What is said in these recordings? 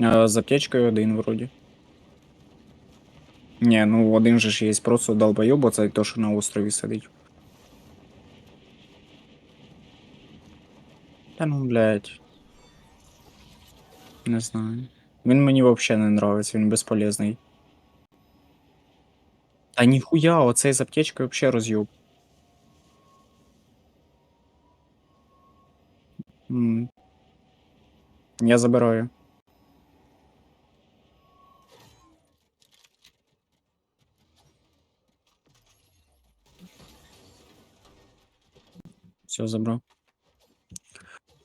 А, з аптечкою один вроді. Ні, ну один же ж є просто долбойоб, оцей то, що на острові сидить. Та ну, блядь. Не знаю. Він мені взагалі не нравиться, він безполезний. Та ніхуя, оцей з аптечкою взагалі роз'єб. Я забираю. Все, забрав.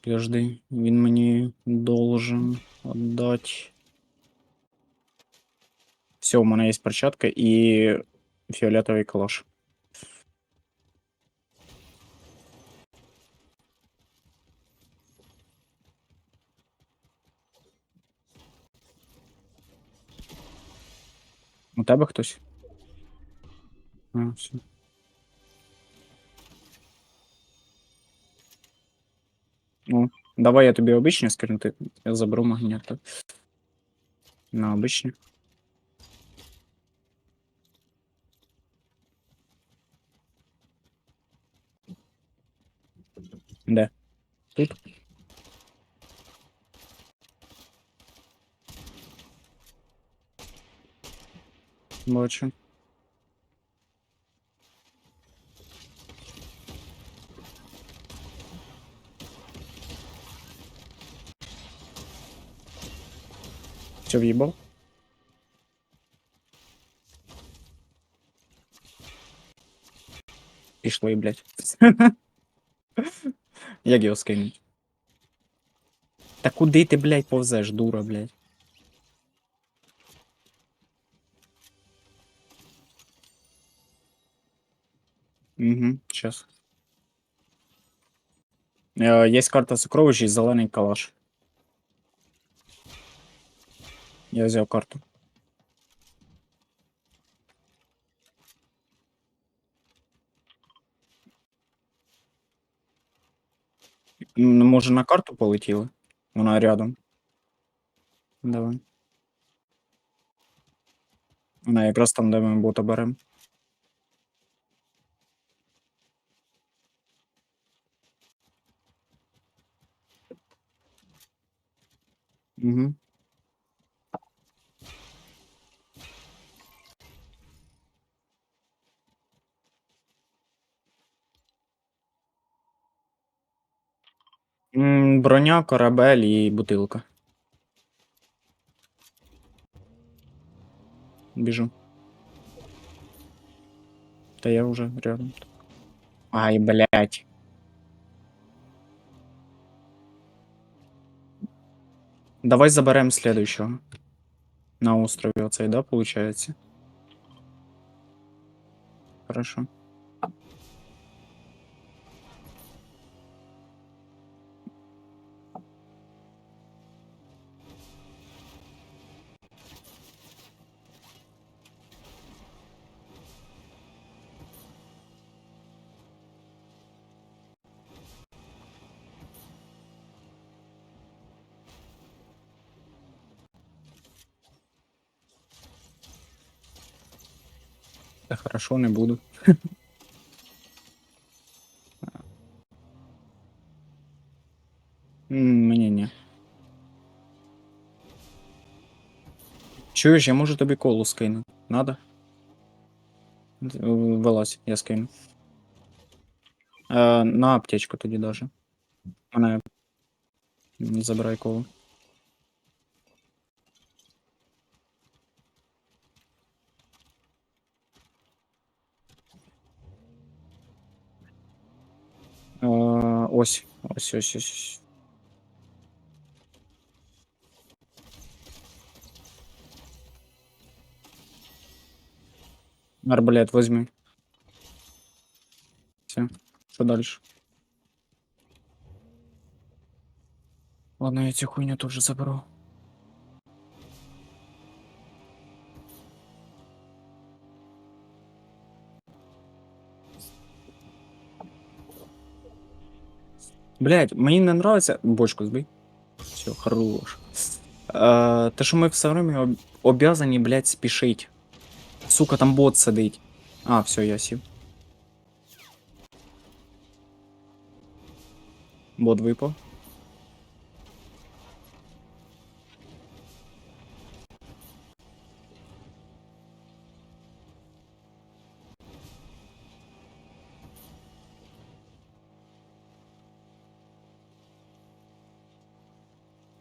Подожди, він мені должен отдать. Все, у мене є перчатка і фіолетовий калаш. У тебе хтось? А, все. Ну, давай я тобі обичні скринти. Я заберу магніт. так. На обичні. Де? Тут? Бачу. Все в'їбав? Пішли, блядь. Як його скинуть? Та куди ти, блядь, повзеш, дура, блядь? Угу, сейчас. Е, Є карта сокровищ і зелений калаш. Я взяв карту. М, Може на карту полетіли? Вона рядом. Давай. Вона якраз там, де ми бота беремо. Угу. Броня, корабель і бутилка. Біжу. Та я вже рядом. Ай, блядь. Давай заберем следующего. На острове оцей, да, получается? Хорошо. Та хорошо, не буду. М, Мені ні. Чуєш, я можу тобі колу скину. Надо? Д- Вилазь, я скину. Е, на аптечку тоді даже. Мене не забирай колу. Ось, ось, ось, ось. Арбалет возьми. Все, что дальше? Ладно, я цю хуйню тоже заберу. Блять, мені не нравится. Бочку збий. Все, хорош. Е, те, що ми все время об- обязані, блядь, спішить. Сука, там бот сидить. А, все, я сів. Бот випав.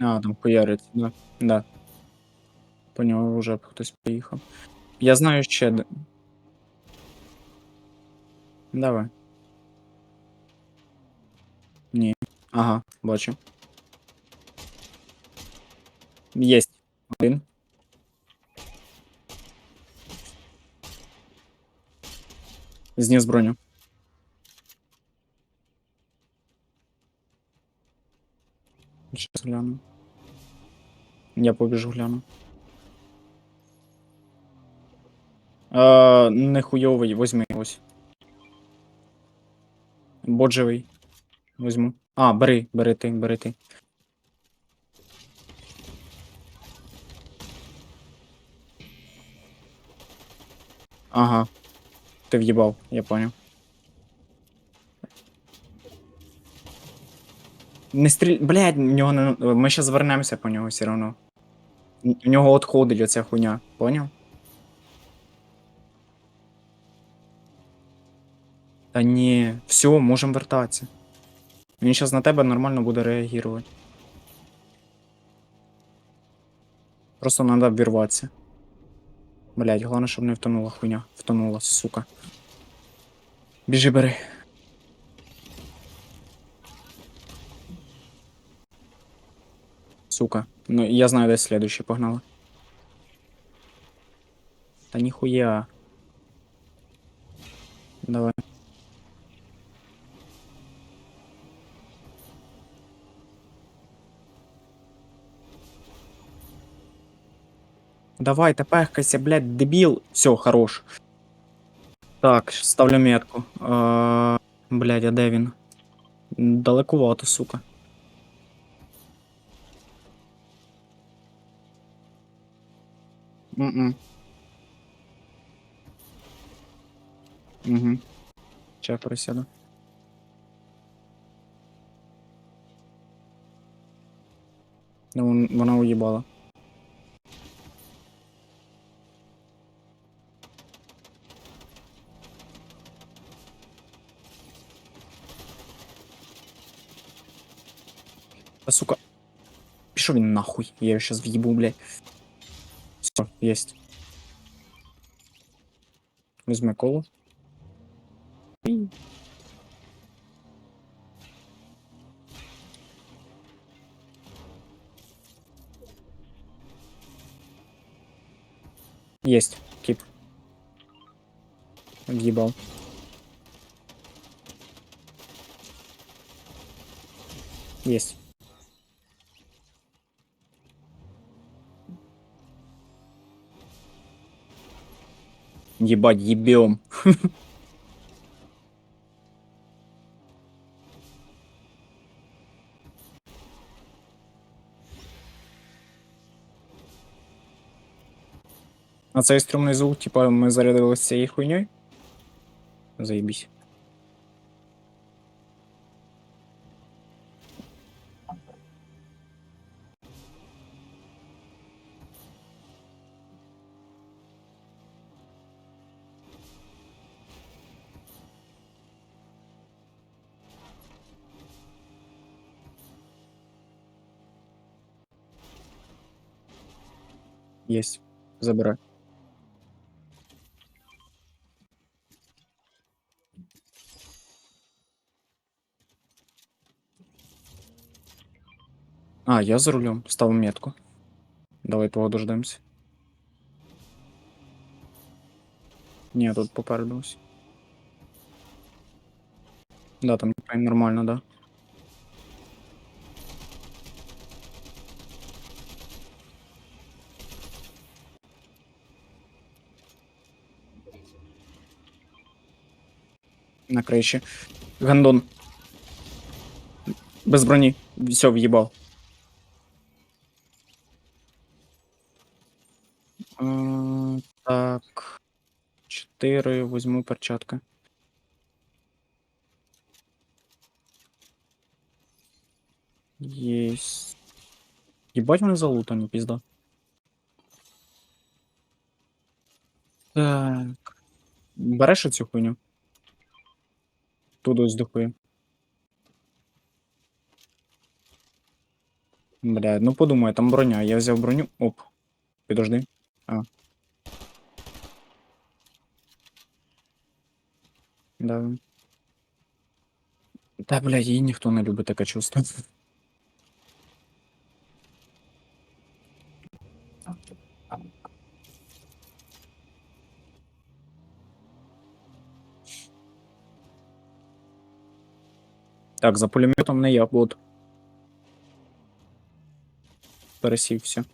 А, там хуярить, да. Да. По нього вже хтось поїхав. Я знаю ще. де- Давай. Ні. Ага, бачу. Єсть. Один. Зніс броню. Щас гляну. Я побіжу гляну. Е, не хуйовий, возьми ось. Бот живий. Возьму. А, бери, бери ти, бери ти. Ага. Ти в'їбав, я понял. Не стріль. Блядь, в нього не... Ми ще звернемося по нього все одно. У нього отходить оця хуйня, поняв? Та ні, все, можемо вертатися. Він зараз на тебе нормально буде реагувати. Просто треба вірватися. Блять, головне, щоб не втонула хуйня. Втонула, сука. Біжи бери. Сука. Ну, я знаю, де следующий погнала. Та ніхуя. Давай. Давай, тепехкайся, блядь, дебіл. Все, хорош. Так, ставлю метку. А, блядь, а де він? Далекувато, сука. М-м. Угу. Ще присяду. Ну, вон- вона уїбала. Та сука. Пішов він нахуй. Я його щас в'їбу, блядь. Все, єсть. Візьми коло. Есть, кип. Въебал. Есть. Ебать, ебем. А цей стрімний звук, типа, ми зарядилися цією хуйньою? Заебись. Есть. Забирай. А, я за рулем. Ставим метку. Давай подождемся. Ні, тут попереду ось. Да, там нормально, да. на крыше. Гандон. Без брони. Все, въебал. Так. 4 возьму перчатка. Есть. Ебать, вони залутані, пізда. Так. Береш оцю хуйню? Тут ось дохує. Бля, ну подумай, там броня. Я взяв броню. Оп. Підожди. А. Да. Та, блядь, її ніхто не любить таке чувство. Так, за пулеметом не я, бот. Пересівся.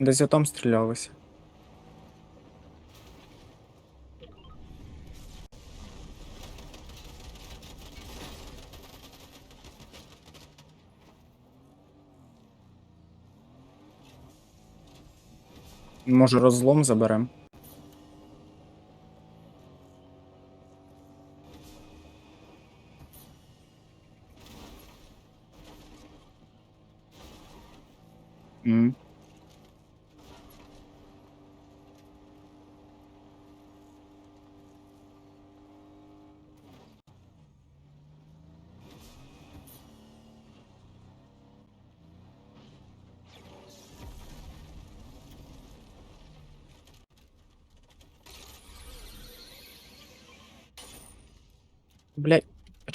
Десь там стрілялися. Може розлом заберем?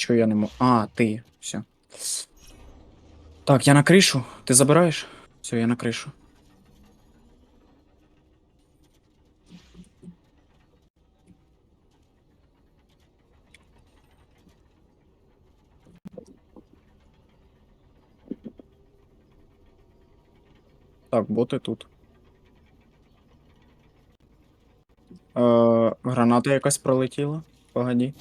Чого я не можу? А, ти. Все. Так, я на кришу. Ти забираєш? Все, я на кришу. Так, боти тут. Е, граната якась пролетіла. Погоді.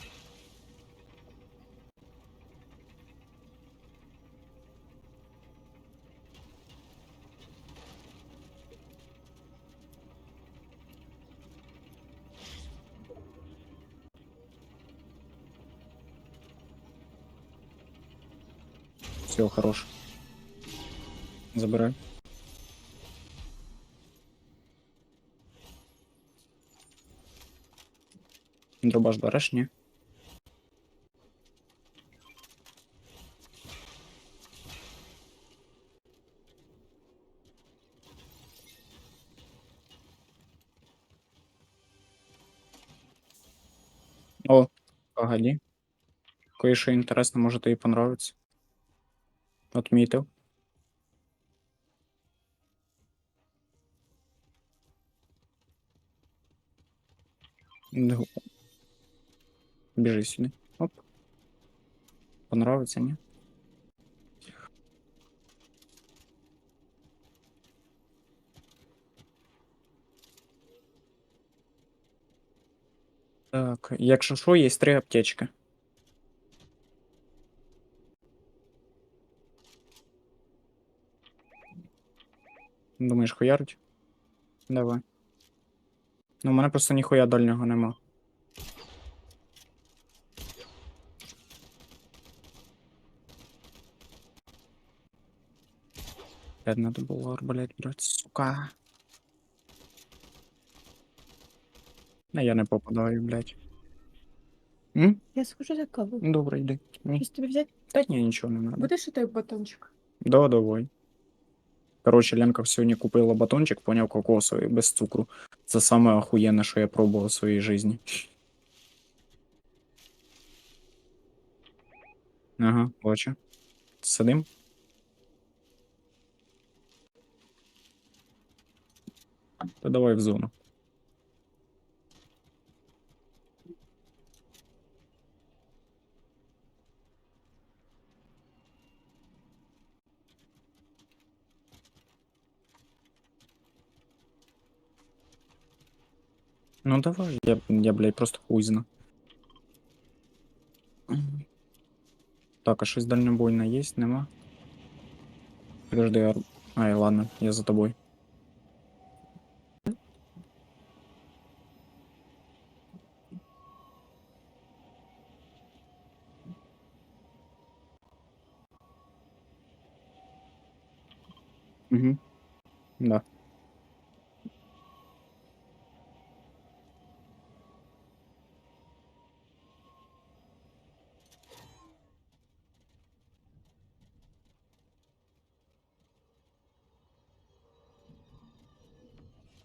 Все, хорош. Забирай. Дробаш береш, ні? О, погоди. Кое-что интересно, может, ей понравится. Отметил. Бежи сюда. Оп. Понравится, не? Так, якщо що, є три аптечки. Думаєш, хуярить? Давай. Ну, у мене просто ніхуя дальнього нема. Опять надо було арбалет брати, сука. А я не попадаю, блядь. М? Я схожу за каву. Добре, йди. Ні. Щось тобі взяти? Та ні, нічого не надо. Будеш той батончик? Да, давай. Короче, Ленка сьогодні купила батончик, поняв кокосовий, без цукру. Це саме охуєнне, що я пробував в своїй житті. Ага, бачу. Сидим. Та давай в зону. Ну давай, я, я блядь, просто хуй зна. Так, а щось дальнобойне є? Нема? Подожди, а... Ай, ладно, я за тобой. Угу. Да.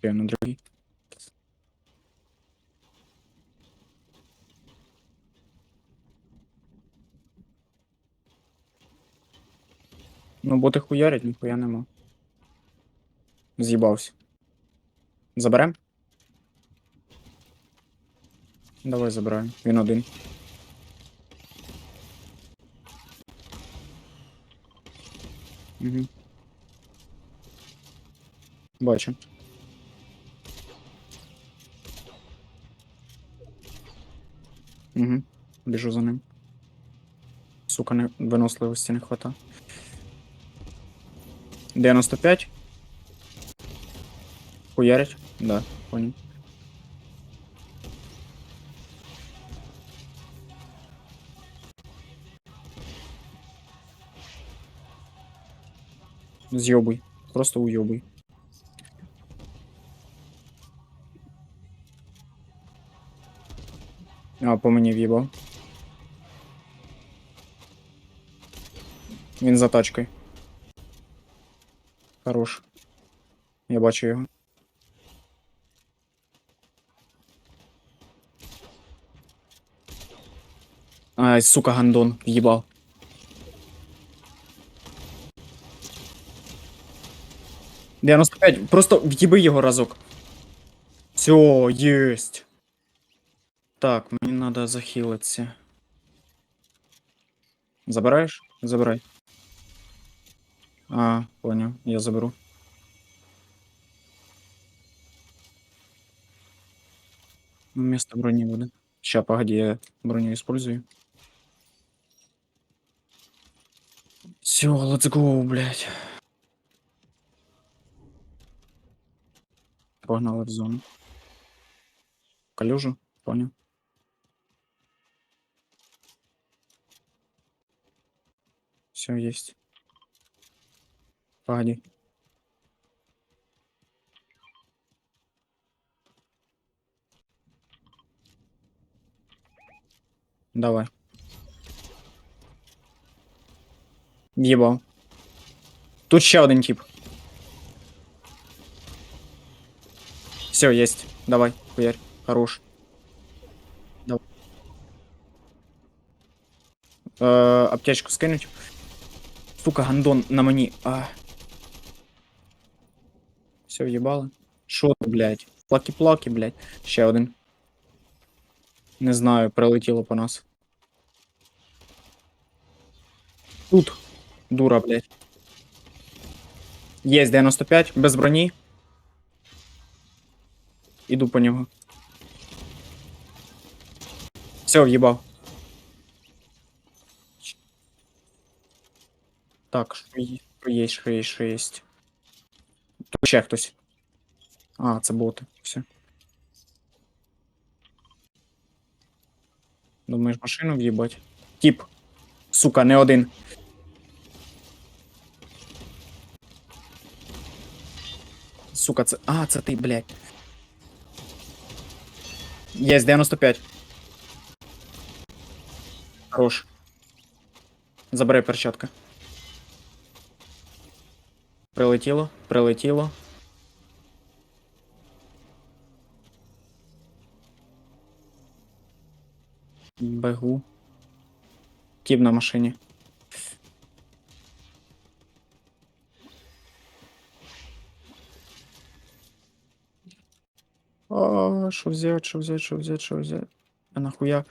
Я на другий. Ну, боти хуярять, ніхуя нема. З'їбався. Заберем? Давай забираємо. Він один. Угу. Бачу. Угу. Біжу за ним. Сука, не... виносливості не хвата. 95. Хуярить? Да, понял. З'єбуй. Просто уйобуй. А, по мені в'їбав. Він за тачкою. Хорош. Я бачу його. Ай, сука, гандон, в'їбав. Дев'яносто п'ять, просто в'їби його разок. Все, єсть. Так, мені треба захилитися. Забираєш? Забирай. А, понял, я заберу. Ну, Вместо брони буде. Ща, погоди, я броню использую. Все, let's go, блядь. Погнали в зону. Калюжу, понял. Все есть. Погоди. Давай. Єбав. Тут ще один тип. Все, есть. Давай, хуярь. Хорош. Давай. Э, аптечку скинуть. Сука, гандон на мені. А. Все, в'їбали. Шо ти, блядь? Плаки-плаки, блядь. Ще один. Не знаю, прилетіло по нас. Тут. Дура, блядь. Є 95, без броні. Іду по нього. Все, в'їбав. Так, що є, що є, що є, що є. Тут ще хтось. А, це боти. Все. Думаєш, машину в'їбать? Тіп. Сука, не один. Сука, це. А, це ти, блядь. Є 95. Хорош. Забирай перчатка. Прилетіло, прилетіло. Бегу. Тіп на машині. А, що взять, що взять, що взять, що взять? А нахуя?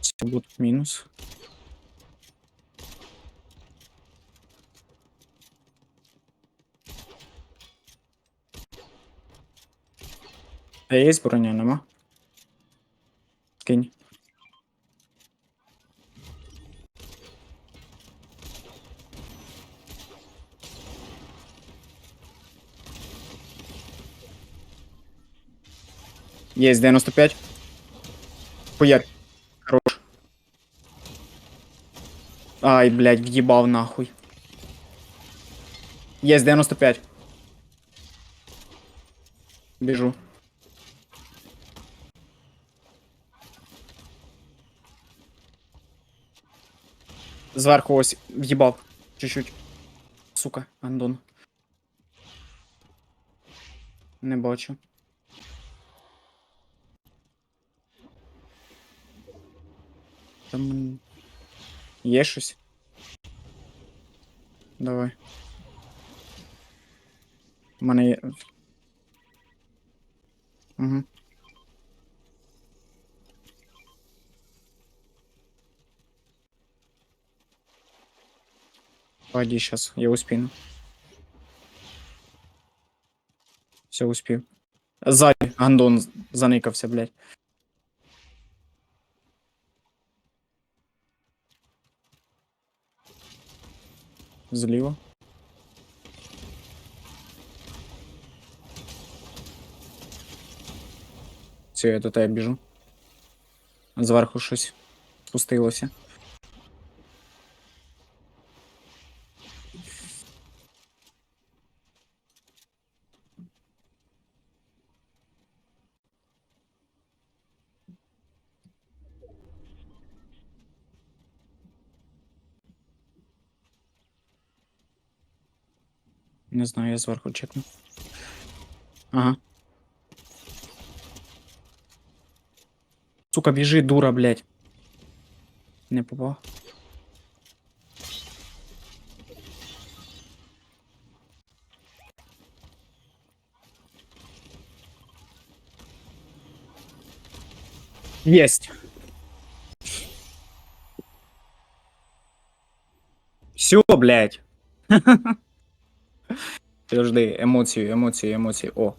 Це буде мінус. Та є броня, нема? Кинь. Есть 95. Хуярь. Хорош. Ай, блядь, въебал нахуй. Есть 95. Бежу. Зверху ось в'їбав. Чуть-чуть. Сука, Андон. Не бачу. Там. Є щось? Давай. У мене є. Угу. Пойди сейчас, я успею. Все, успею. Сзади, Андон заникався, блядь. Зліва. Все, я до тебе біжу. Зверху щось спустилося. Не знаю, я зверху чекну. Ага. Сука, біжи, дура, блядь. Не попав. Есть. Все, блядь. Подожди, емоції, емоції, емоції. О.